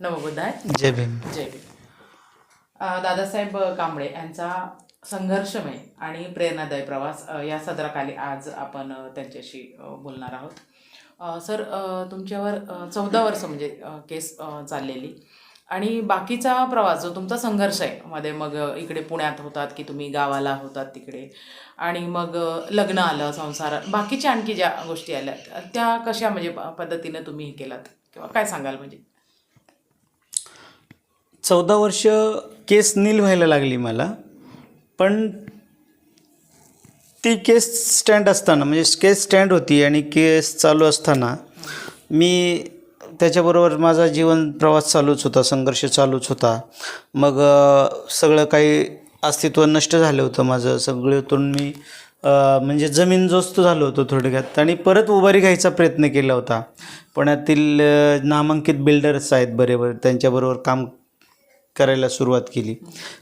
नवबुद्धाय. जय भीम. जय भीम. दादासाहेब कांबळे यांचा संघर्षमय आणि प्रेरणादायी प्रवास या सदराखाली आज आपण त्यांच्याशी बोलणार आहोत. सर तुमच्यावर चौदा वर्ष म्हणजे केस चाललेली आणि बाकीचा प्रवास जो तुमचा संघर्ष आहे मध्ये मग इकडे पुण्यात होतात की तुम्ही गावाला होतात तिकडे आणि मग लग्न आलं संसार बाकीच्या आणखी ज्या गोष्टी आल्या त्या कशा म्हणजे पद्धतीने तुम्ही हे केलात? किंवा काय सांगाल म्हणजे? चौदा वर्ष केस नील व्हायला लागली मला पण ती केस स्टँड असताना म्हणजे केस स्टँड होती आणि केस चालू असताना मी त्याच्याबरोबर माझा जीवन प्रवास चालूच होता संघर्ष चालूच होता. मग सगळं काही अस्तित्व नष्ट झालं होतं माझं सगळ्यातून मी म्हणजे जमीन जोस्त झालो होतो थोडक्यात आणि परत उभारी घ्यायचा प्रयत्न केला होता. पुण्यातील नामांकित बिल्डर्स आहेत बरेबर त्यांच्याबरोबर काम करायला सुरुवात केली.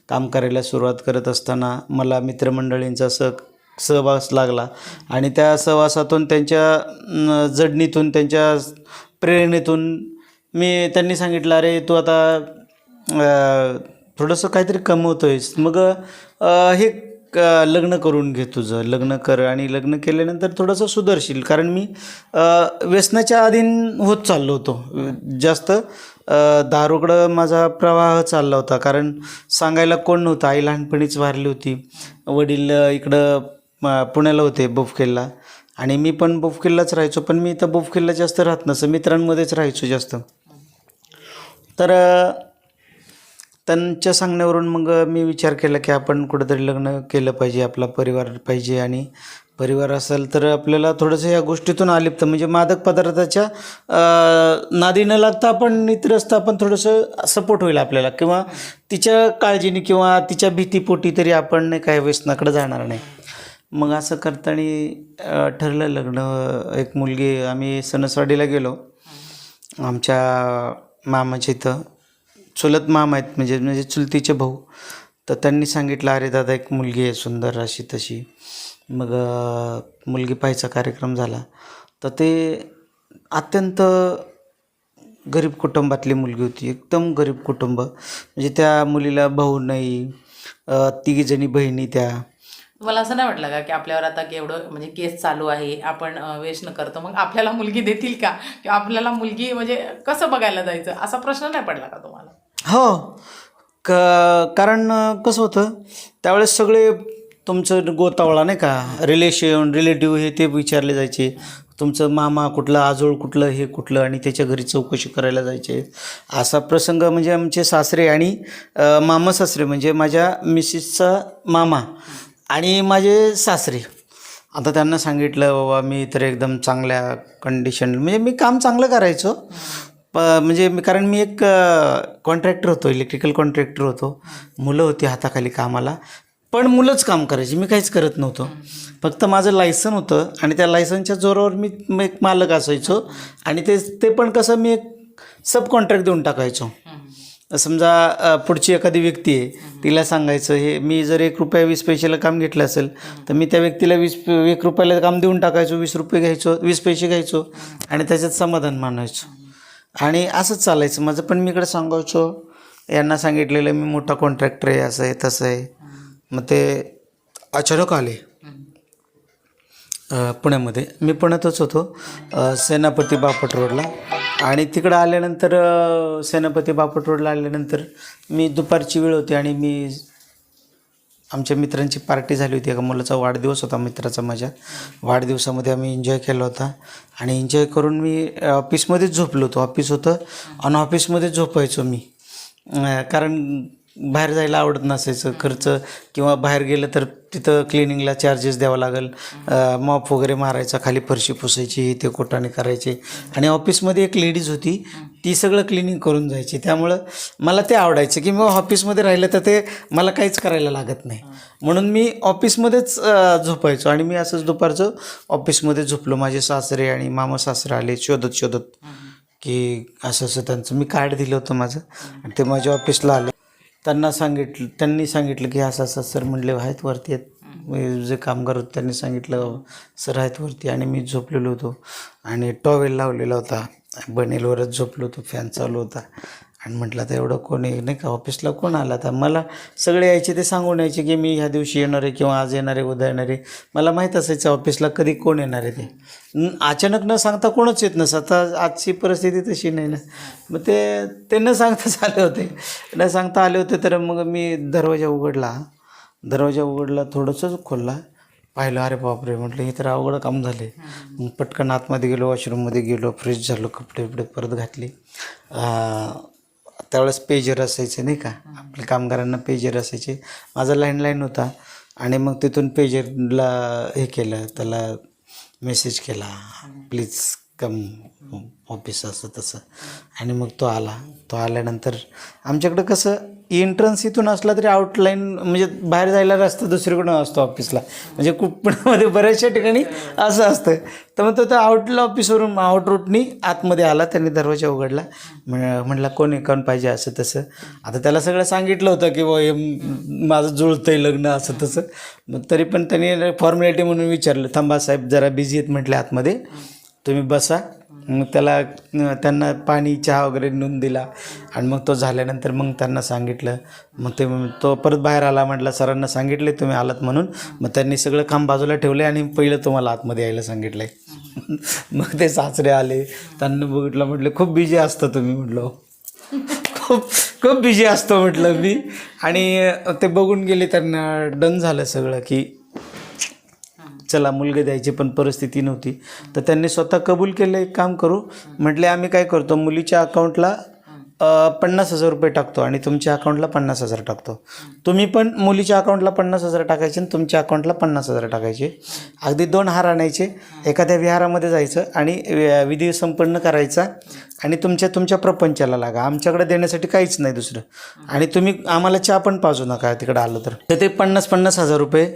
काम करायला सुरुवात करत असताना मला मित्रमंडळींचा सह सहवास लागला आणि त्या सहवासातून त्यांच्या जडणीतून त्यांच्या प्रेरणेतून मी त्यांनी सांगितलं अरे तू आता थोडंसं काहीतरी कमवतो आहेस मग हे क- लग्न करून घे तुझं. लग्न कर आणि लग्न केल्यानंतर थोडंसं सुधरशील. कारण मी व्यसनाच्या अधीन होत चाललो होतो. जास्त दारूकडं माझा प्रवाह चालला होता. कारण सांगायला कोण नव्हतं. आई लहानपणीच वारली होती. वडील इकडं पुण्याला होते बुफकेल्ला आणि मी पण बुफकेल्लाच राहायचो. पण मी इथं बोफखेलला जास्त राहत नसं. मित्रांमध्येच राहायचो जास्त. तर त्यांच्या सांगण्यावरून मग मी विचार केला की आपण कुठंतरी लग्न केलं पाहिजे आपला परिवार पाहिजे आणि परिवार असेल तर आपल्याला थोडंसं या गोष्टीतून आलिप्त म्हणजे मादक पदार्थाच्या नादी न लागता आपण नित्रस्त आपण थोडंसं सपोर्ट होईल आपल्याला किंवा तिच्या काळजीने किंवा तिच्या भीतीपोटी तरी आपण नाही काय व्यसनाकडे जाणार नाही. मग असं करताना ठरलं लग्न एक मुलगी आम्ही सणसवाडीला गेलो. आमच्या मामाच्या इथं. चुलत माम आहेत म्हणजे म्हणजे चुलतीचे भाऊ. तर त्यांनी सांगितलं अरे दादा एक मुलगी आहे सुंदर अशी तशी. मग मुलगी पाहायचा कार्यक्रम झाला. तर ते अत्यंत गरीब कुटुंबातली मुलगी होती एकदम गरीब कुटुंब. म्हणजे त्या मुलीला भाऊ नाही तिघीजणी बहिणी त्या. मला असं नाही वाटलं का की आपल्यावर आता केवढं एवढं म्हणजे केस चालू आहे आपण अं, व्यसन करतो मग आपल्याला मुलगी देतील का? किंवा आपल्याला मुलगी म्हणजे कसं बघायला जायचं? असा प्रश्न नाही पडला का तुम्हाला? हो. क कारण कसं होतं त्यावेळेस सगळे तुमचं गोतावळा नाही का रिलेशन रिलेटिव्ह हे ते विचारले जायचे. तुमचं मामा कुठलं आजोळ कुठलं हे कुठलं आणि त्याच्या घरी चौकशी करायला जायचे. असा प्रसंग म्हणजे आमचे सासरे आणि मामा सासरे म्हणजे माझ्या मिसेसचा मामा आणि माझे सासरे. आता त्यांना सांगितलं बाबा मी तर एकदम चांगल्या कंडिशन म्हणजे मी काम चांगलं करायचो. प म्हणजे मी कारण मी एक कॉन्ट्रॅक्टर होतो इलेक्ट्रिकल कॉन्ट्रॅक्टर होतो. मुलं होती हाताखाली कामाला. पण मुलंच काम करायची मी काहीच करत नव्हतो. फक्त माझं लायसन होतं आणि त्या लायसनच्या जोरावर मी एक मालक असायचो. आणि ते ते पण कसं मी एक सब कॉन्ट्रॅक्ट देऊन टाकायचो. समजा पुढची एखादी व्यक्ती आहे तिला सांगायचं हे मी जर एक रुपया वीस पैशाला काम घेतलं असेल तर मी त्या व्यक्तीला वीस एक रुपयाला काम देऊन टाकायचो वीस रुपये घ्यायचो वीस पैसे घ्यायचो आणि त्याच्यात समाधान मानायचो. आणि असंच चालायचं. माझं पण मी इकडे सांगायचो यांना सांगितलेलं मी मोठा कॉन्ट्रॅक्टर आहे असं आहे तसं आहे. मग ते अचानक आले. पुण्यामध्ये. मी पुण्यातच होतो. सेनापती बापट रोडला. आणि तिकडं आल्यानंतर सेनापती बापट रोडला आल्यानंतर मी दुपारची वेळ होती आणि मी आमच्या मित्रांची पार्टी झाली होती. एका मुलाचा वाढदिवस होता मित्राचा माझ्या. वाढदिवसामध्ये आम्ही एन्जॉय केला होता. आणि एन्जॉय करून मी ऑफिसमध्येच झोपलो होतो. ऑफिस होतं आणि ऑफिसमध्येच झोपायचो मी. कारण बाहेर जायला आवडत नसायचं. खर्च किंवा बाहेर गेलं तर तिथं क्लिनिंगला चार्जेस द्यावं लागेल. मॉप वगैरे मारायचा खाली फरशी पुसायची ते कोटाने करायचे. आणि ऑफिसमध्ये एक लेडीज होती. ती सगळं क्लिनिंग करून जायची. त्यामुळं मला ते आवडायचं की मग ऑफिसमध्ये राहिलं तर ते मला काहीच करायला लागत नाही. म्हणून मी ऑफिसमध्येच झोपायचो आणि मी असंच दुपारचं ऑफिसमध्ये झोपलो. माझे सासरे आणि मामा सासरे आले शोधत शोधत की असं असं त्यांचं मी कार्ड दिलं होतं माझं आणि ते माझ्या ऑफिसला आले. त्यांना सांगितलं त्यांनी सांगितलं की असं असं सर म्हणले आहेत वरती आहेत. मी जे कामगार होते त्यांनी सांगितलं सर आहेत वरती. आणि मी झोपलेलो होतो आणि टॉवेल लावलेला होता. बनेलवरच झोपलो होतो फॅन चालू होता. आणि म्हटलं आता एवढं कोणी नाही का ऑफिसला कोण आला? तर मला सगळे यायचे ते सांगून यायचे की मी ह्या दिवशी येणार आहे किंवा आज येणार आहे उद्या येणार आहे. मला माहीत असायचं ऑफिसला कधी कोण येणार आहे ते. अचानक न सांगता कोणच येत नसतं. आता आजची परिस्थिती तशी नाही ना. मग ते ते न सांगताच आले होते. न सांगता आले होते तर मग मी दरवाजा उघडला. दरवाजा उघडला थोडंसंच खोलला. पाहिलं अरे बापरे म्हटलं हे तर अवघड काम झाले मग पटकन आतमध्ये गेलो वॉशरूममध्ये गेलो फ्रेश झालो कपडे बिपडे परत घातले. त्यावेळेस पेजर असायचे नाही का? आपल्या कामगारांना पेजर असायचे. माझा लँडलाईन होता आणि मग तिथून पेजरला हे केलं त्याला मेसेज केला प्लीज कम ऑफिस असं तसं. आणि मग तो आला. तो आल्यानंतर आमच्याकडं कसं एंट्रन्स इथून असला तरी आउटलाईन म्हणजे बाहेर जायला रस्ता दुसरीकडून असतो ऑफिसला म्हणजे कुपणामध्ये बऱ्याचशा ठिकाणी असं असतं. तर मग तो त्या आउटला ऑफिसवरून आउट रूटनी आतमध्ये आला त्यांनी दरवाजा उघडला. म्हण म्हणला कोण आहे? कोण पाहिजे? असं तसं. आता त्याला सगळं सांगितलं होतं की बुवा माझं जुळतं आहे लग्न असं तसं. मग तरी पण त्यांनी फॉर्मॅलिटी म्हणून विचारलं थांबा साहेब जरा बिझी आहेत म्हटले आतमध्ये. तुम्ही बसा. मग त्याला त्यांना पाणी चहा वगैरे नेऊन दिला. आणि मग तो झाल्यानंतर मग त्यांना सांगितलं. मग ते तो परत बाहेर आला म्हटलं सरांना सांगितले तुम्ही आलात म्हणून. मग त्यांनी सगळं काम बाजूला ठेवलं आणि पहिलं तुम्हाला आतमध्ये यायला सांगितलं आहे मग ते सासरे आले. त्यांना बघितलं म्हटलं खूप बिझी असतं तुम्ही म्हटलं. खूप खूप बिझी असतो म्हटलं मी. आणि ते बघून गेले त्यांना डन झालं सगळं की चला मुलगा द्यायची पण परिस्थिती नव्हती. तर त्यांनी स्वतः कबूल केलं एक काम करू. म्हटले आम्ही काय करतो मुलीच्या अकाउंटला पन्नास हजार रुपये टाकतो आणि तुमच्या अकाउंटला पन्नास हजार टाकतो. तुम्ही पण मुलीच्या अकाउंटला पन्नास हजार टाकायचे आणि तुमच्या अकाउंटला पन्नास हजार टाकायचे. अगदी दोन हार आणायचे. एखाद्या विहारामध्ये जायचं आणि विधी संपन्न करायचा आणि तुमच्या तुमच्या प्रपंचाला लागा. आमच्याकडे देण्यासाठी काहीच नाही दुसरं. आणि तुम्ही आम्हाला चहा पण पाजू नका तिकडं आलं तर. तर ते पन्नास पन्नास हजार रुपये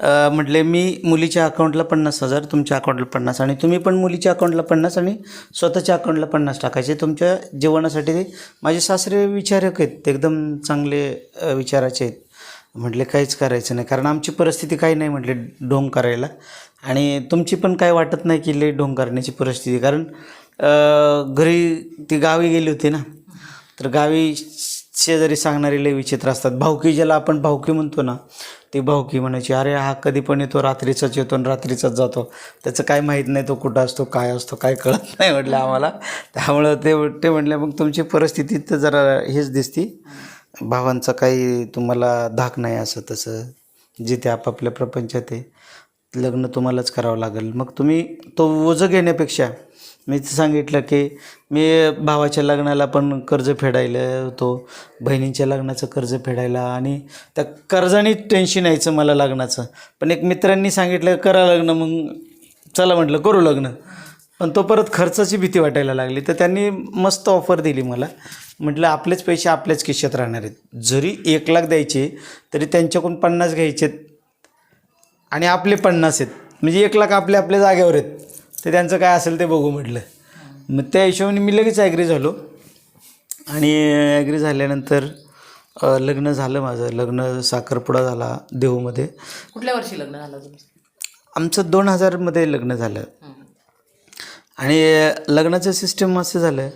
म्हटले मी मुलीच्या अकाउंटला पन्नास हजार तुमच्या अकाउंटला पन्नास आणि तुम्ही पण मुलीच्या अकाउंटला पन्नास आणि स्वतःच्या अकाउंटला पन्नास टाकायचे. तुमच्या जेवणासाठी ते माझे सासरे विचारक आहेत ते एकदम चांगले विचाराचे आहेत. म्हटले काहीच करायचं नाही कारण आमची परिस्थिती काही नाही म्हटले ढोंग करायला. आणि तुमची पण काय वाटत नाही की लई ढोंग करण्याची परिस्थिती कारण घरी ती गावी गेली होती ना तर गावी शेजारी सांगणारे लय विचित्र असतात. भावकी ज्याला आपण भावकी म्हणतो ना ती भावकी म्हणायची अरे हा कधी पण येतो रात्रीचाच येतो आणि रात्रीचाच जातो. त्याचं काय माहीत नाही तो कुठं असतो काय असतो काय कळत नाही म्हटलं आम्हाला. त्यामुळं ते ते म्हटले मग तुमची परिस्थिती तर जरा हेच दिसती. भावांचा काही तुम्हाला धाक नाही असं तसं. जिथे आपापल्या प्रपंचात आहे लग्न तुम्हालाच करावं लागेल. मग तुम्ही तो ओझं घेण्यापेक्षा मी सांगितलं की मी भावाच्या लग्नाला पण कर्ज फेडायला होतो बहिणींच्या लग्नाचं कर्ज फेडायला आणि त्या कर्जाने टेन्शन यायचं मला लग्नाचं. पण एक मित्रांनी सांगितलं करा लग्न मग चला म्हटलं करू लग्न. पण तो परत खर्चाची भीती वाटायला लागली. तर त्यांनी मस्त ऑफर दिली मला. म्हटलं आपलेच पैसे आपल्याच खिशात राहणार आहेत. जरी एक लाख द्यायचे तरी त्यांच्याकडून पन्नास घ्यायचे आणि आपले पन्नास आहेत. म्हणजे एक लाख आपले आपल्या जागेवर आहेत. ते त्यांचं काय असेल ते बघू म्हटलं. मग त्या हिशोबाने मी लगेच ॲग्री झालो. आणि ॲग्री झाल्यानंतर लग्न झालं माझं. लग्न साखरपुडा झाला देऊमध्ये कुठल्या वर्षी लग्न झालं आमचं दोन हजारमध्ये लग्न झालं. आणि लग्नाचं सिस्टम असं झालं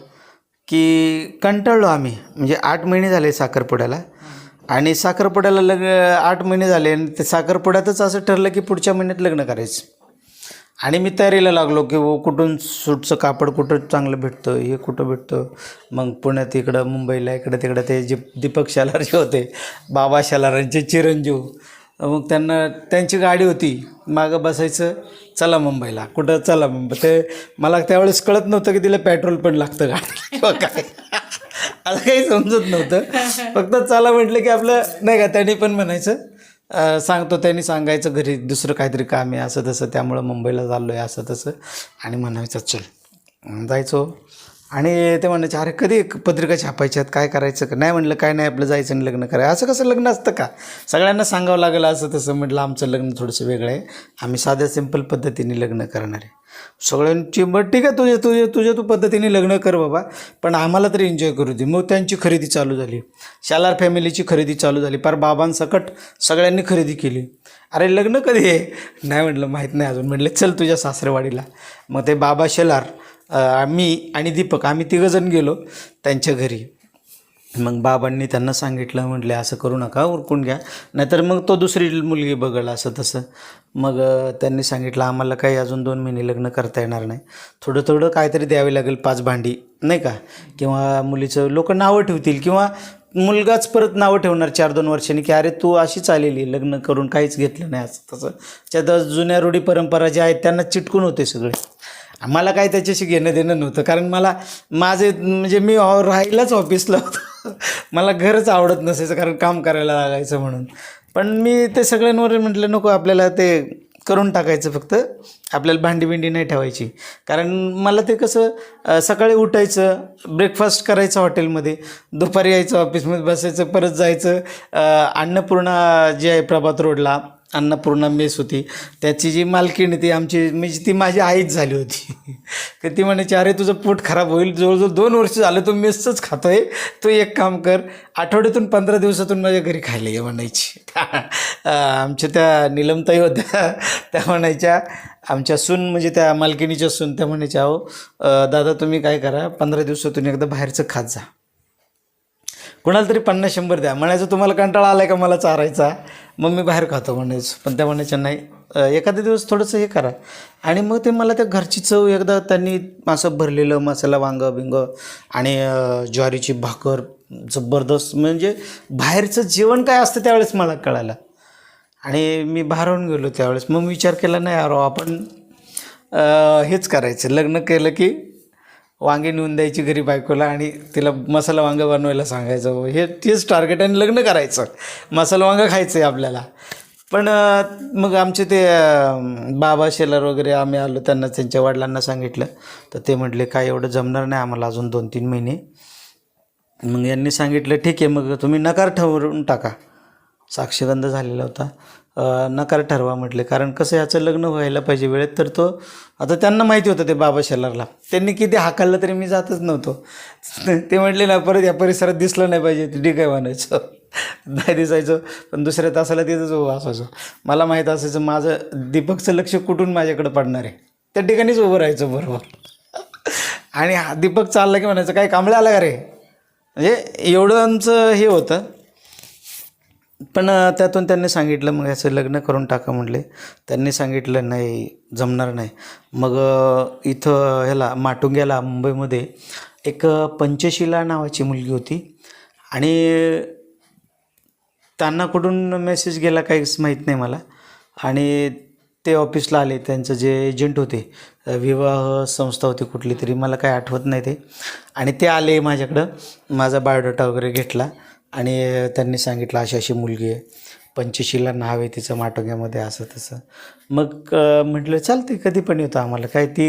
की कंटाळलो आम्ही. म्हणजे आठ महिने झाले साखरपुड्याला. आणि साखरपुड्याला लग्न आठ महिने झाले आणि ते साखरपुड्यातच असं ठरलं की पुढच्या महिन्यात लग्न करायचं. आणि मी तयारीला लागलो की वो कुठून सूटचं कापड कुठं चांगलं भेटतं हे कुठं भेटतं? मग पुण्यात इकडं मुंबईला इकडं तिकडं ते जे दीपक शालार जे होते बाबा शालारांचे चिरंजीव मग त्यांना त्यांची गाडी होती मागं बसायचं चला मुंबईला. कुठं? चला मुंबई. ते मला त्यावेळेस कळत नव्हतं की तिला पेट्रोल पण लागतं गाडी किंवा काय? असं काही समजत नव्हतं. फक्त चला म्हटलं की आपलं नाही का त्यांनी पण म्हणायचं सांगतो त्यांनी सांगायचं घरी दुसरं काहीतरी काम आहे असं तसं. त्यामुळं मुंबईला चाललो आहे असं तसं. आणि म्हणायचं चल जायचो. आणि ते म्हणायचे अरे कधी पत्रिका छापायच्यात? काय करायचं? का नाही म्हटलं काय नाही आपलं जायचं आणि लग्न करायचं. असं कसं लग्न असतं का? सगळ्यांना सांगावं लागेल असं तसं म्हटलं आमचं लग्न थोडंसं वेगळं आहे. आम्ही साध्या सिंपल पद्धतीने लग्न करणार आहे. सगळ्यांची मग ठीक आहे तुझे तुझे तुझ्या तू पद्धतीने लग्न कर बाबा पण आम्हाला तरी एन्जॉय करू दे. मग त्यांची खरेदी चालू झाली. शालार फॅमिलीची खरेदी चालू झाली. पार बाबांसकट सगळ्यांनी खरेदी केली. अरे लग्न कधी आहे? नाही म्हटलं माहीत नाही अजून. म्हटलं चल तुझ्या सासरेवाडीला. मग ते बाबा शेलार मी आणि दीपक आम्ही तिघंजण गेलो त्यांच्या घरी. मग बाबांनी त्यांना सांगितलं म्हटले असं करू नका उरकून घ्या. नाहीतर मग तो दुसरी मुलगी बघल असं तसं. मग त्यांनी सांगितलं आम्हाला काही अजून दोन महिने लग्न करता येणार नाही. थोडं थोडं काहीतरी द्यावी लागेल पाच भांडी. नाही का? किंवा मुलीचं लोक नावं ठेवतील किंवा मुलगाच परत नावं ठेवणार चार दोन वर्षांनी की अरे तू अशीच आलेली लग्न करून काहीच घेतलं नाही असं तसं. त्यात जुन्या रूढी परंपरा ज्या आहेत त्यांना चिटकून होते सगळे. मला काय त्याच्याशी घेणं देणं नव्हतं. कारण मला माझे म्हणजे मी राहिलाच ऑफिसला होतो. मला घरच आवडत नसायचं कारण काम करायला लागायचं म्हणून. पण मी ते सगळ्यांवर म्हटलं नको आपल्याला ते करून टाकायचं फक्त. आपल्याला भांडी बिंडी नाही ठेवायची. कारण मला ते कसं सकाळी उठायचं ब्रेकफास्ट करायचं हॉटेलमध्ये दुपारी यायचं ऑफिसमध्ये बसायचं परत जायचं अन्नपूर्णा जे आहे प्रभात रोडला अन्नपूर्णा मेस होती. त्याची जी मालकीण ती आमची म्हणजे ती माझी आईच झाली होती. तर ती म्हणायची अरे तुझं पोट खराब होईल. जवळजवळ दोन वर्ष झालं तू मेसचंच खातोय. तू एक काम कर आठवड्यातून पंधरा दिवसातून माझ्या घरी खायला ये म्हणायची. आमच्या त्या निलमताई होत्या. त्या म्हणायच्या आमच्या सून म्हणजे त्या मालकिनीच्या सून त्या म्हणायच्या अहो दादा तुम्ही काय करा पंधरा दिवसातून एकदा बाहेरचं खात जा. कुणाला तरी पन्नास शंभर द्या. म्हणायचं तुम्हाला कंटाळा आला का मला चारायचा? मग मी बाहेर खातो म्हणायचं. पण त्या म्हणायच्या नाही अं, एखादा दिवस थोडंसं हे करा. आणि मग ते मला त्या घरची चव एकदा त्यांनी असं भरलेलं मसाला वांगं बिंग आणि ज्वारीची भाकर जबरदस्त म्हणजे बाहेरचं जेवण काय असतं त्यावेळेस मला कळालं. आणि मी बाहेरून गेलो त्यावेळेस. मग विचार केला नाही अरो आपण हेच करायचं. लग्न केलं की वांगे नेऊन द्यायची घरी बायकोला आणि तिला मसाला वांगं बनवायला सांगायचं हो, हे तेच टार्गेट आणि लग्न करायचं. मसाला वांगं खायचं आहे आपल्याला. पण मग आमचे ते बाबा शेलर वगैरे आम्ही आलो त्यांना त्यांच्या वडिलांना सांगितलं. तर ते म्हटले काय एवढं जमणार नाही आम्हाला अजून दोन तीन महिने. मग यांनी सांगितलं ठीक आहे मग तुम्ही नकार ठरवून टाका. साक्षगंध झालेला होता. नकार ठरवा म्हटले. कारण कसं याचं लग्न व्हायला पाहिजे वेळेत. तर तो आता त्यांना माहिती होतं ते बाबा शेलारला. त्यांनी किती हाकललं तरी मी जातच नव्हतो. ते म्हटले ना परत या परिसरात दिसलं नाही पाहिजे. ते ठीक म्हणायचं. नाही दिसायचं. पण दुसऱ्या तासाला तिथंच उभं असायचं. मला माहीत असायचं माझं दीपकचं लक्ष कुठून माझ्याकडे पडणार आहे? त्या ठिकाणीच उभं राहायचं बरोबर. आणि हा दीपक चालला की म्हणायचं काय कांबळे आला का रे? म्हणजे एवढं आमचं हे होतं. पण त्यातून त्यांनी सांगितलं मग याचं लग्न करून टाका म्हटले त्यांनी सांगितलं नाही जमणार नाही. मग इथं ह्याला माटुंग्याला मुंबईमध्ये एक पंचशिला नावाची मुलगी होती. आणि त्यांना कुठून मेसेज गेला काहीच माहीत नाही मला. आणि ते ऑफिसला आले. त्यांचं जे एजंट होते विवाह संस्था होती कुठली तरी मला काही आठवत नाही ते. आणि ते आले माझ्याकडं. माझा बायोडाटा वगैरे घेतला. आणि त्यांनी सांगितलं अशी अशी मुलगी आहे. पंचशीला नाव आहे तिचं माटोंग्यामध्ये असं तसं. मग म्हटलं चालते कधी पण येतो आम्हाला. काय ती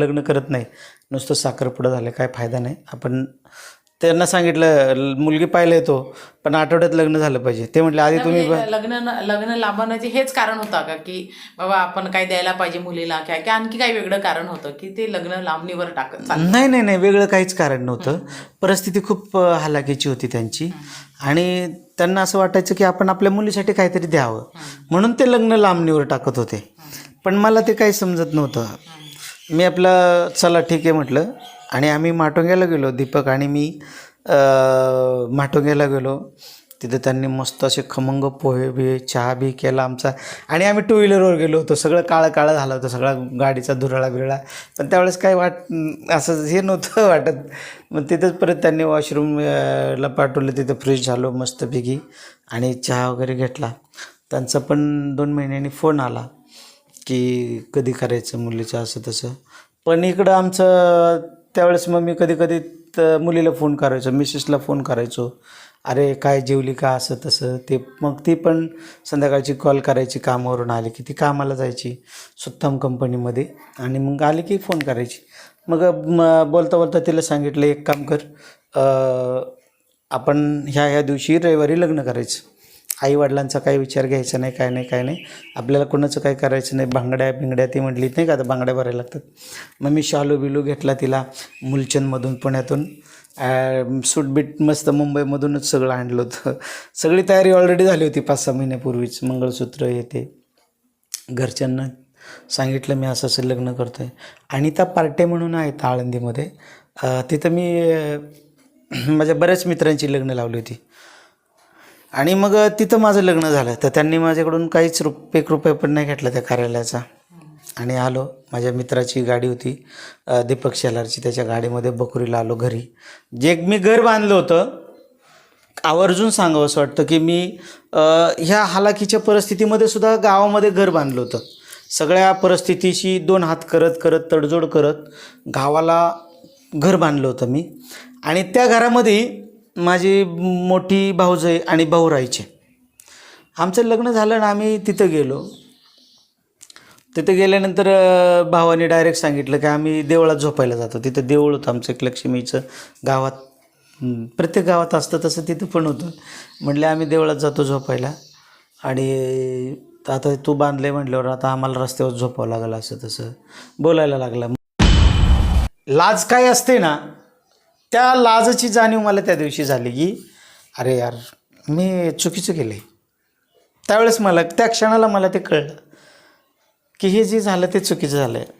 लग्न करत नाही. नुसतं साखरपुडं झालं काय फायदा नाही. आपण त्यांना सांगितलं मुलगी पाहायला येतो पण आठवड्यात लग्न झालं पाहिजे. ते म्हटले आधी तुम्ही लग्न लग्न लांबवण्याचे हेच कारण होतं का की बाबा आपण काय द्यायला पाहिजे मुलीला काय की आणखी काही वेगळं कारण होतं की ते लग्न लांबणीवर टाकत नाही नाही नाही वेगळं काहीच कारण नव्हतं. परिस्थिती खूप अ, हालाकीची होती त्यांची. आणि त्यांना असं वाटायचं की आपण आपल्या मुलीसाठी काहीतरी द्यावं. म्हणून ते लग्न लांबणीवर टाकत होते. पण मला ते काही समजत नव्हतं. मी आपलं चला ठीक आहे म्हटलं. आणि आम्ही माटोंग्याला गेलो दीपक आणि मी माटुंग्याला माटोंग्याला गेलो. तिथे त्यांनी मस्त असे खमंग पोहे बी चहा बी केला आमचा. आणि आम्ही टू व्हीलरवर गेलो होतो. सगळं काळं काळं झालं होतं. सगळा गाडीचा धुराळा बिरळा. पण त्यावेळेस काय वाट असं हे नव्हतं वाटत. मग तिथंच परत त्यांनी वॉशरूमला पाठवलं. तिथं फ्रेश झालो मस्तपैकी. आणि चहा वगैरे घेतला. त्यांचा पण दोन महिन्यांनी फोन आला की कधी करायचं मुलीचं असं तसं. पण इकडं आमचं त्यावेळेस मग मी कधी कधी त- मुलीला फोन करायचो मिसेसला फोन करायचो. अरे काय जेवली का? असं तसं. ते मग ती पण संध्याकाळची कॉल करायची कामावरून आली की ती कामाला जायची सुत्तम कंपनीमध्ये आणि मग आली की फोन करायची. मग बोलता बोलता तिला सांगितलं एक काम कर आपण ह्या ह्या दिवशी रविवारी लग्न करायचं. आईवडिलांचा काही विचार घ्यायचा नाही काय नाही काय नाही. आपल्याला कोणाचं काही करायचं नाही. बांगड्या बिंगड्या ती म्हटलीत नाही का आता बांगड्या भरायला लागतात. मग मी शालू बिलू घेतला तिला मुलचंदमधून पुण्यातून. सूटबीट मस्त मुंबईमधूनच सगळं आणलं होतं. सगळी तयारी ऑलरेडी झाली होती पाच सहा महिन्यापूर्वीच. मंगळसूत्र येते घरच्यांना सांगितलं मी असं असं लग्न करतो आहे आणि त्या पार्टे म्हणून आहेत आळंदीमध्ये. तिथं मी माझ्या बऱ्याच मित्रांची लग्न लावली होती. आणि मग तिथं माझं लग्न झालं. तर त्यांनी माझ्याकडून काहीच रुप एक रुपये पण नाही घेतला त्या कार्यालयाचा. आणि आलो. माझ्या मित्राची गाडी होती दीपक शेलारची. त्याच्या गाडीमध्ये बकुरीला आलो घरी. जे मी घर बांधलं होतं आवर्जून सांगावं असं वाटतं की मी ह्या हालाकीच्या परिस्थितीमध्ये सुद्धा गावामध्ये घर बांधलं होतं. सगळ्या परिस्थितीशी दोन हात करत करत तडजोड करत गावाला घर बांधलं होतं मी. आणि त्या घरामध्ये माझी मोठी भाऊजय आणि भाऊ राहायचे. आमचं लग्न झालं ना आम्ही तिथं गेलो. तिथं गेल्यानंतर भावाने डायरेक्ट सांगितलं की आम्ही देवळात झोपायला जातो. तिथं देऊळ होतं आमचं एक लक्ष्मीचं गावात. प्रत्येक गावात असतं तसं तिथं पण होतं. म्हटले आम्ही देवळात जातो झोपायला. आणि आता तू बांधले म्हटल्यावर आता आम्हाला रस्त्यावर झोपावं लागलं असं तसं बोलायला लागला. लाज काय असते ना त्या लाजची जाणीव मला त्या दिवशी झाली की अरे यार मी चुकीचं केलं आहे त्यावेळेस मला त्या क्षणाला मला ते कळलं की हे जे झालं ते चुकीचं झालं आहे